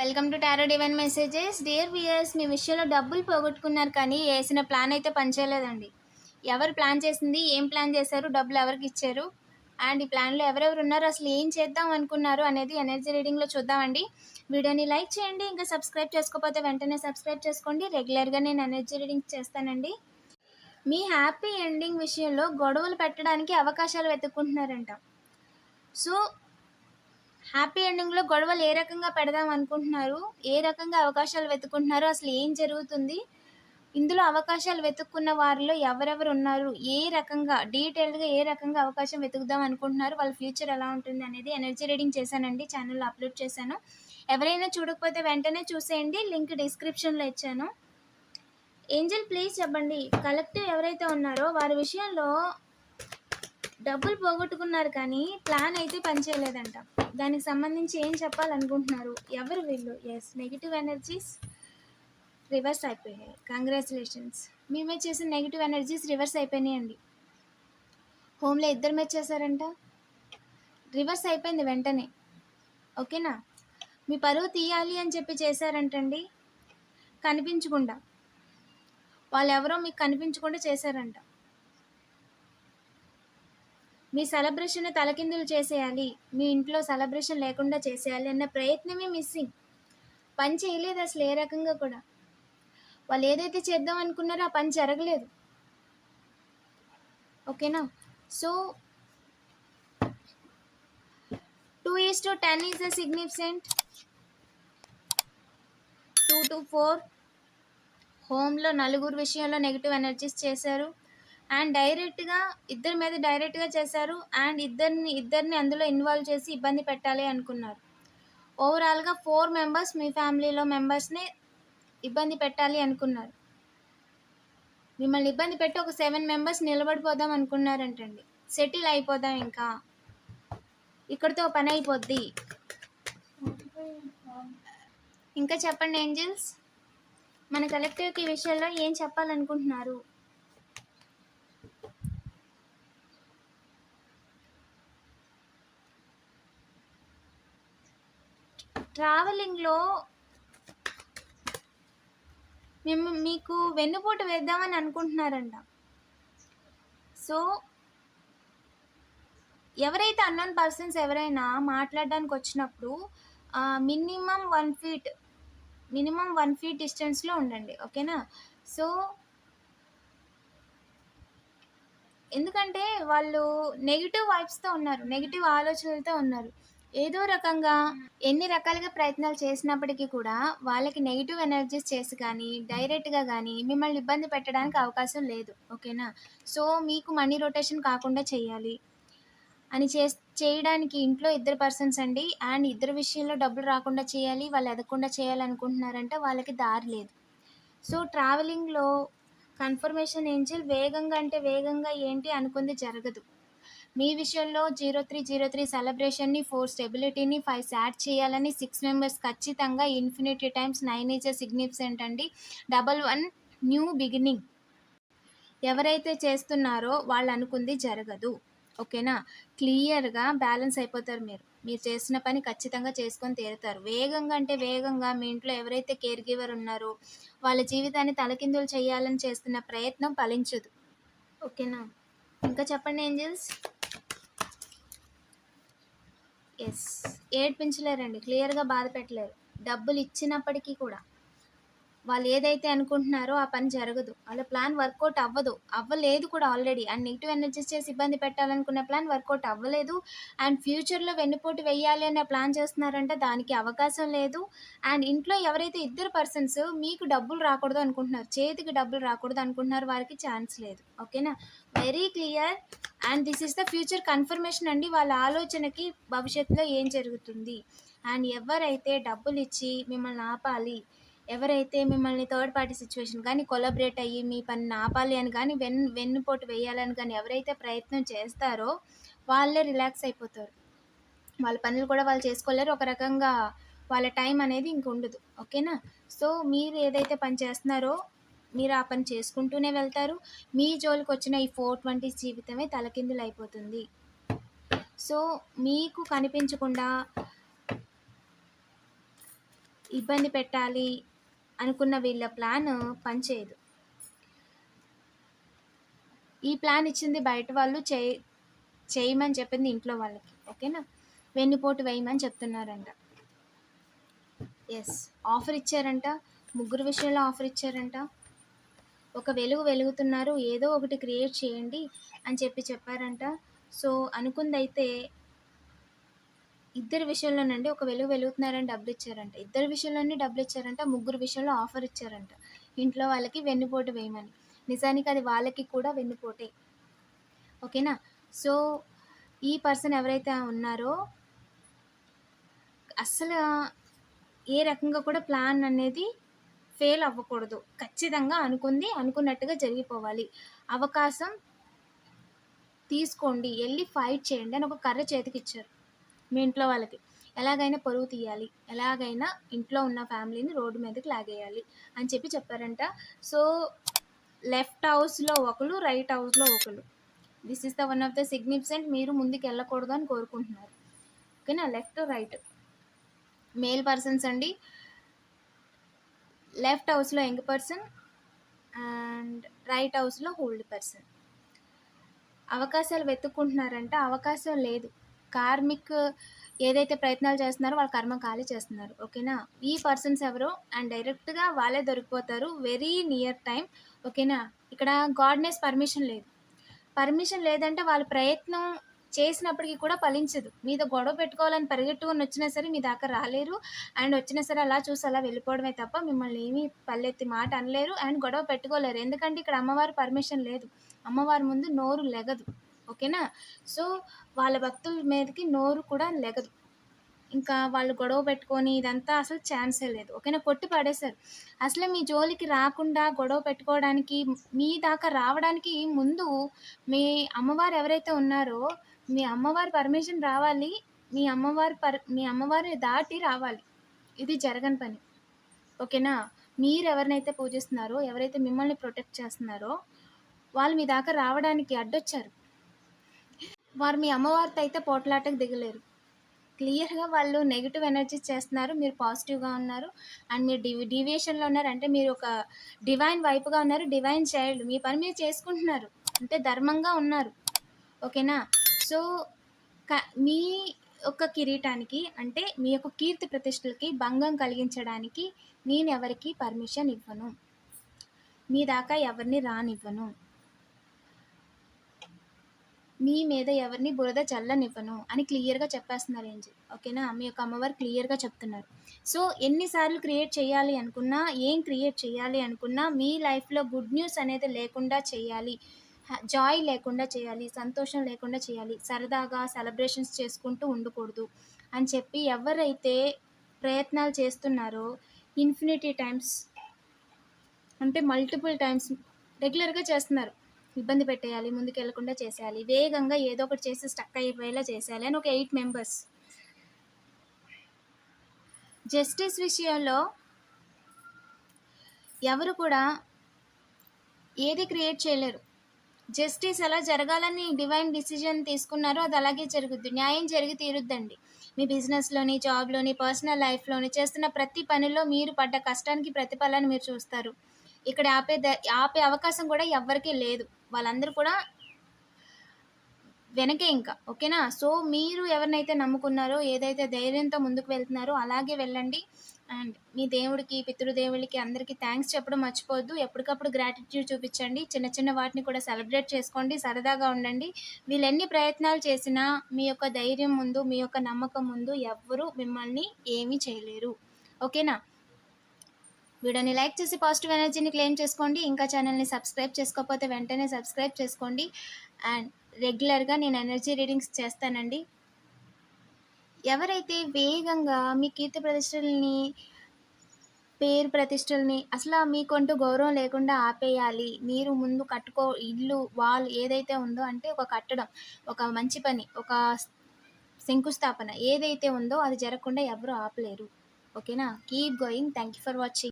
Welcome to tarot divine messages. Dear viewers మీ విషయంలో డబ్బులు పోగొట్టుకున్నారు కానీ వేసిన ప్లాన్ అయితే పనిచేయలేదండి. ఎవరు ప్లాన్ చేసింది ఏం ప్లాన్ చేశారు డబ్బులు ఎవరికి ఇచ్చారు అండ్ ఈ ప్లాన్లో ఎవరెవరు ఉన్నారు అసలు ఏం చేద్దాం అనుకున్నారు అనేది ఎనర్జీ రీడింగ్లో చూద్దామండి. వీడియోని లైక్ చేయండి ఇంకా సబ్స్క్రైబ్ చేసుకోకపోతే వెంటనే సబ్స్క్రైబ్ చేసుకోండి. రెగ్యులర్గా నేను ఎనర్జీ రీడింగ్ చేస్తానండి. మీ హ్యాపీ ఎండింగ్ విషయంలో గొడవలు పెట్టడానికి అవకాశాలు వెతుక్కుంటున్నారంట. సో హ్యాపీ ఎండింగ్లో గొడవలు ఏ రకంగా పెడదాం అనుకుంటున్నారు? ఏ రకంగా అవకాశాలు వెతుకుంటున్నారు అసలు ఏం జరుగుతుంది? ఇందులో అవకాశాలు వెతుక్కున్న వారిలో ఎవరెవరు ఉన్నారు? ఏ రకంగా డీటెయిల్డ్గా ఏ రకంగా అవకాశం వెతుకుదాం అనుకుంటున్నారు? వాళ్ళ ఫ్యూచర్ ఎలా ఉంటుంది అనేది ఎనర్జీ రీడింగ్ చేశానండి ఛానల్లో అప్లోడ్ చేశాను. ఎవరైనా చూడకపోతే వెంటనే చూసేయండి లింక్ డిస్క్రిప్షన్లో ఇచ్చాను. ఏంజల్ ప్లీజ్ చెప్పండి. కలెక్టివ్ ఎవరైతే ఉన్నారో వారి విషయంలో డబ్బులు పోగొట్టుకున్నారు కానీ ప్లాన్ అయితే పనిచేయలేదంట దానికి సంబంధించి ఏం చెప్పాలనుకుంటున్నారు? ఎవరు వీళ్ళు? ఎస్ నెగిటివ్ ఎనర్జీస్ రివర్స్ అయిపోయాయి. కంగ్రాచులేషన్స్ మీ మీద చేసిన నెగిటివ్ ఎనర్జీస్ రివర్స్ అయిపోయినాయండి. హోమ్లో ఇద్దరు మీద చేశారంట. రివర్స్ అయిపోయింది వెంటనే. ఓకేనా? మీ పరువు తీయాలి అని చెప్పి చేశారంటండి. కనిపించకుండా. వాళ్ళు ఎవరో మీకు కనిపించకుండా చేశారంట. మీ సెలబ్రేషన్ తలకిందులు చేసేయాలి. మీ ఇంట్లో సెలబ్రేషన్ లేకుండా చేసేయాలి అన్న ప్రయత్నమే మిస్సింగ్. పని చేయలేదు అసలు ఏ రకంగా కూడా. వాళ్ళు ఏదైతే చేద్దాం అనుకున్నారో ఆ పని జరగలేదు. ఓకేనా? So two is to ten is the significant. Two to four. హోమ్లో నలుగురు విషయంలో నెగిటివ్ ఎనర్జీస్ చేశారు. అండ్ డైరెక్ట్గా ఇద్దరి మీద డైరెక్ట్గా చేశారు. అండ్ ఇద్దరిని ఇద్దరిని అందులో ఇన్వాల్వ్ చేసి ఇబ్బంది పెట్టాలి అనుకున్నారు. ఓవరాల్గా ఫోర్ మెంబర్స్ మీ ఫ్యామిలీలో మెంబర్స్ని ఇబ్బంది పెట్టాలి అనుకున్నారు. మిమ్మల్ని ఇబ్బంది పెట్టి ఒక సెవెన్ మెంబర్స్ నిలబడిపోదాం అనుకున్నారంటండి. సెటిల్ అయిపోదాం ఇంకా. ఇక్కడితో పని అయిపోద్ది. ఇంకా చెప్పండి ఏంజల్స్? మన కలెక్టివ్కి ఈ విషయంలో ఏం చెప్పాలనుకుంటున్నారు? ట్రావెలింగ్లో మేము మీకు వెన్నుపోటు వేద్దామని అనుకుంటున్నారంట. సో ఎవరైతే అన్నోన్ పర్సన్స్ ఎవరైనా మాట్లాడడానికి వచ్చినప్పుడు minimum one feet minimum one feet డిస్టెన్స్లో ఉండండి ఓకేనా? సో ఎందుకంటే వాళ్ళు నెగిటివ్ వైబ్స్తో ఉన్నారు నెగిటివ్ ఆలోచనలతో ఉన్నారు. ఏదో రకంగా ఎన్ని రకాలుగా ప్రయత్నాలు చేసినప్పటికీ కూడా వాళ్ళకి నెగిటివ్ ఎనర్జీస్ చేసి కానీ డైరెక్ట్గా కానీ మిమ్మల్ని ఇబ్బంది పెట్టడానికి అవకాశం లేదు. ఓకేనా? సో మీకు మనీ రొటేషన్ కాకుండా చేయాలి. అని చే చేయడానికి ఇంట్లో ఇద్దరు పర్సన్స్ అండి అండ్ ఇద్దరు విషయంలో డబ్బులు రాకుండా చేయాలి వాళ్ళు ఎదగకుండా చేయాలనుకుంటున్నారంటే వాళ్ళకి దారి లేదు. సో ట్రావెలింగ్లో కన్ఫర్మేషన్ ఏంజిల్ వేగంగా అంటే వేగంగా ఏంటి అనుకుంది జరగదు. మీ విషయంలో జీరో త్రీ జీరో త్రీ సెలబ్రేషన్ని ఫోర్ స్టెబిలిటీని ఫైవ్ యాడ్ చేయాలని సిక్స్ మెంబర్స్ ఖచ్చితంగా infinity times nine is significant అండి. డబల్ వన్ న్యూ బిగినింగ్ ఎవరైతే చేస్తున్నారో వాళ్ళు అనుకుంది జరగదు. ఓకేనా క్లియర్గా బ్యాలెన్స్ అయిపోతారు మీరు. మీరు చేసిన పని ఖచ్చితంగా చేసుకొని తీరుతారు. వేగంగా అంటే వేగంగా మీ ఇంట్లో ఎవరైతే కేర్ గివర్ ఉన్నారో వాళ్ళ జీవితాన్ని తలకిందులు చేయాలని చేస్తున్న ప్రయత్నం ఫలించదు. ఓకేనా ఇంకా చెప్పండి ఏంజల్స్ ఎస్ ఏడ్పించలేరండి. క్లియర్గా బాధ పెట్టలేరు. డబ్బులు ఇచ్చినప్పటికీ కూడా. వాళ్ళు ఏదైతే అనుకుంటున్నారో ఆ పని జరగదు. వాళ్ళ ప్లాన్ వర్కౌట్ అవ్వదు. అవ్వలేదు కూడా ఆల్రెడీ అండ్ నెగిటివ్ ఎనర్జీస్ చేసి ఇబ్బంది పెట్టాలనుకున్న ప్లాన్ వర్కౌట్ అవ్వలేదు. అండ్ ఫ్యూచర్లో వెన్నుపోటు వెయ్యాలి అనే ప్లాన్ చేస్తున్నారంటే దానికి అవకాశం లేదు. అండ్ ఇంట్లో ఎవరైతే ఇద్దరు పర్సన్స్ మీకు డబ్బులు రాకూడదు అనుకుంటున్నారు చేతికి డబ్బులు రాకూడదు అనుకుంటున్నారు వారికి ఛాన్స్ లేదు. ఓకేనా very clear and this is the future confirmation అండి. వాళ్ళ ఆలోచనకి భవిష్యత్తులో ఏం జరుగుతుంది? అండ్ ఎవరైతే డబ్బులు ఇచ్చి మిమ్మల్ని ఆపాలి ఎవరైతే మిమ్మల్ని థర్డ్ పార్టీ సిచ్యువేషన్ కానీ కొలాబరేట్ అయ్యి మీ పని ఆపాలి అని కానీ వెన్ వెన్నుపోటు వేయాలని కానీ ఎవరైతే ప్రయత్నం చేస్తారో వాళ్ళే రిలాక్స్ అయిపోతారు. వాళ్ళ పనులు కూడా వాళ్ళు చేసుకోలేరు. ఒక రకంగా వాళ్ళ టైం అనేది ఇంక ఉండదు. ఓకేనా సో మీరు ఏదైతే పని చేస్తున్నారో మీరు ఆ పని చేసుకుంటూనే వెళ్తారు. మీ జోలికి వచ్చిన ఈ ఫోర్ ట్వంటీ జీవితమే తలకిందులు అయిపోతుంది. సో మీకు కనిపించకుండా ఇబ్బంది పెట్టాలి అనుకున్న వీళ్ళ ప్లాన్ పనిచేయదు. ఈ ప్లాన్ ఇచ్చింది బయట వాళ్ళు చేయి చేయమని చెప్పింది ఇంట్లో వాళ్ళకి. ఓకేనా? వెన్నుపోటు వేయమని చెప్తున్నారంట. ఎస్ ఆఫర్ ఇచ్చారంట. ముగ్గురు విషయంలో ఆఫర్ ఇచ్చారంట. ఒక వెలుగు వెలుగుతున్నారు. ఏదో ఒకటి క్రియేట్ చేయండి అని చెప్పి చెప్పారంట. సో అనుకుందైతే ఇద్దరి విషయంలోనండి ఒక వెలుగు వెలుగుతున్నారని డబ్బులు ఇచ్చారంట. ఇద్దరి విషయంలోనే డబ్బులు ఇచ్చారంట ముగ్గురు విషయంలో ఆఫర్ ఇచ్చారంట. ఇంట్లో వాళ్ళకి వెన్నుపోటు వేయమని. నిజానికి అది వాళ్ళకి కూడా వెన్నుపోటే. ఓకేనా? సో ఈ పర్సన్ ఎవరైతే ఉన్నారో అస్సలు ఏ రకంగా కూడా ప్లాన్ అనేది ఫెయిల్ అవ్వకూడదు. ఖచ్చితంగా అనుకుంది అనుకున్నట్టుగా జరిగిపోవాలి. అవకాశం తీసుకోండి వెళ్ళి ఫైట్ చేయండి అని ఒక కర్ర చేతికి ఇచ్చారు. మీ ఇంట్లో వాళ్ళకి. ఎలాగైనా పరువు తీయాలి. ఎలాగైనా ఇంట్లో ఉన్న ఫ్యామిలీని రోడ్డు మీదకి లాగేయాలి అని చెప్పి చెప్పారంట. సో లెఫ్ట్ హౌస్లో ఒకరు రైట్ హౌస్లో ఒకరు this is the one of the significant మీరు ముందుకు వెళ్ళకూడదు అని కోరుకుంటున్నారు. ఓకేనా? Left right. మేల్ పర్సన్స్ అండి. లెఫ్ట్ హౌస్లో యంగ్ పర్సన్ అండ్ రైట్ హౌస్లో ఓల్డ్ పర్సన్. అవకాశాలు వెతుక్కుంటున్నారంటే. అవకాశం లేదు. కార్మిక్ ఏదైతే ప్రయత్నాలు చేస్తున్నారో వాళ్ళ కర్మ ఖాళీ చేస్తున్నారు ఓకేనా? ఈ పర్సన్స్ ఎవరో అండ్ డైరెక్ట్గా వాళ్ళే దొరికిపోతారు వెరీ నియర్ టైం ఓకేనా? ఇక్కడ గాడ్నెస్ పర్మిషన్ లేదు. పర్మిషన్ లేదంటే వాళ్ళ ప్రయత్నం చేసినప్పటికీ కూడా ఫలించదు. మీద గొడవ పెట్టుకోవాలని పరిగెట్టుకొని వచ్చినా సరే మీ దాకా రాలేరు అండ్ వచ్చినా సరే అలా చూసి అలా వెళ్ళిపోవడమే తప్ప మిమ్మల్ని ఏమీ పల్లెత్తి మాట అనలేరు అండ్ గొడవ పెట్టుకోలేరు. ఎందుకంటే ఇక్కడ అమ్మవారి పర్మిషన్ లేదు. అమ్మవారి ముందు నోరు లెగదు. ఓకేనా? సో వాళ్ళ భక్తుల మీదకి నోరు కూడా లెగదు. ఇంకా వాళ్ళు గొడవ పెట్టుకొని ఇదంతా అసలు ఛాన్సే లేదు. ఓకేనా? కొట్టి పడేశారు. అసలు మీ జోలికి రాకుండా గొడవ పెట్టుకోవడానికి మీ దాకా రావడానికి ముందు మీ అమ్మవారు ఎవరైతే ఉన్నారో మీ అమ్మవారి పర్మిషన్ రావాలి మీ అమ్మవారి పర్ మీ అమ్మవారిని దాటి రావాలి. ఇది జరగని పని. ఓకేనా? మీరు ఎవరినైతే పూజిస్తున్నారో ఎవరైతే మిమ్మల్ని ప్రొటెక్ట్ చేస్తున్నారో వాళ్ళు మీ దాకా రావడానికి అడ్డొచ్చారు. వారు మీ అమ్మవారితో అయితే పోట్లాటకు దిగలేరు. క్లియర్గా వాళ్ళు నెగిటివ్ ఎనర్జీ చేస్తున్నారు మీరు పాజిటివ్గా ఉన్నారు అండ్ మీరు డివి డీవియేషన్లో ఉన్నారు. అంటే మీరు ఒక డివైన్ వైపుగా ఉన్నారు డివైన్ చైల్డ్. మీ పని మీరు చేసుకుంటున్నారు. అంటే ధర్మంగా ఉన్నారు. ఓకేనా? సో మీ యొక్క కిరీటానికి అంటే మీ యొక్క కీర్తి ప్రతిష్టలకి భంగం కలిగించడానికి నేను ఎవరికి పర్మిషన్ ఇవ్వను. మీ దాకా ఎవరిని రానివ్వను. మీ మీద ఎవరిని బురద చల్లనివ్వను అని క్లియర్గా చెప్పేస్తున్నారు ఏంజి. ఓకేనా? మీ యొక్క అమ్మవారు క్లియర్గా చెప్తున్నారు. సో ఎన్నిసార్లు క్రియేట్ చేయాలి అనుకున్నా ఏం క్రియేట్ చేయాలి అనుకున్నా మీ లైఫ్లో గుడ్ న్యూస్ అనేది లేకుండా చేయాలి. జాయ్ లేకుండా చేయాలి సంతోషం లేకుండా చేయాలి సరదాగా సెలబ్రేషన్స్ చేసుకుంటూ ఉండకూడదు అని చెప్పి ఎవరైతే ప్రయత్నాలు చేస్తున్నారో ఇన్ఫినిటీ టైమ్స్ అంటే మల్టిపుల్ టైమ్స్ రెగ్యులర్గా చేస్తున్నారు. ఇబ్బంది పెట్టేయాలి ముందుకు వెళ్ళకుండా చేసేయాలి వేగంగా ఏదో ఒకటి చేసి స్టక్ అయిపోయేలా చేసేయాలి అని ఒక ఎయిట్ మెంబర్స్. జస్టిస్ విషయంలో ఎవరు కూడా ఏది క్రియేట్ చేయలేరు. జస్టిస్ ఎలా జరగాలని డివైన్ డిసిజన్ తీసుకున్నారో అది అలాగే జరుగుద్ది. న్యాయం జరిగి తీరుద్దండి. మీ బిజినెస్లోని జాబ్లోని పర్సనల్ లైఫ్లోని చేస్తున్న ప్రతి పనిలో మీరు పడ్డ కష్టానికి ప్రతిఫలాన్ని మీరు చూస్తారు. ఇక్కడ ఆపే ద ఆపే అవకాశం కూడా ఎవ్వరికీ లేదు. వాళ్ళందరూ కూడా వెనకే ఇంకా ఓకేనా? సో మీరు ఎవరినైతే నమ్ముకున్నారో ఏదైతే ధైర్యంతో ముందుకు వెళ్తున్నారో అలాగే వెళ్ళండి. అండ్ మీ దేవుడికి పితృదేవుడికి అందరికీ థ్యాంక్స్ చెప్పడం మర్చిపోవద్దు. ఎప్పటికప్పుడు గ్రాటిట్యూడ్ చూపించండి. చిన్న చిన్న వాటిని కూడా సెలబ్రేట్ చేసుకోండి. సరదాగా ఉండండి. వీళ్ళు ఎన్ని ప్రయత్నాలు చేసినా మీ యొక్క ధైర్యం ముందు మీ యొక్క నమ్మకం ముందు ఎవ్వరూ మిమ్మల్ని ఏమీ చేయలేరు. ఓకేనా? వీడియోని లైక్ చేసి పాజిటివ్ ఎనర్జీని క్లెయిమ్ చేసుకోండి. ఇంకా ఛానల్ని సబ్స్క్రైబ్ చేసుకోకపోతే వెంటనే సబ్స్క్రైబ్ చేసుకోండి. అండ్ రెగ్యులర్గా నేను ఎనర్జీ రీడింగ్స్ చేస్తానండి. ఎవరైతే వేగంగా మీ కీర్తి ప్రతిష్టల్ని పేరు ప్రతిష్టల్ని అసలు మీకంటూ గౌరవం లేకుండా ఆపేయాలి. మీరు ముందు కట్టుకో ఇల్లు వాల్ ఏదైతే ఉందో అంటే ఒక కట్టడం ఒక మంచి పని ఒక శంకుస్థాపన ఏదైతే ఉందో అది జరగకుండా ఎవరు ఆపలేరు. ఓకేనా? Keep going thank you for watching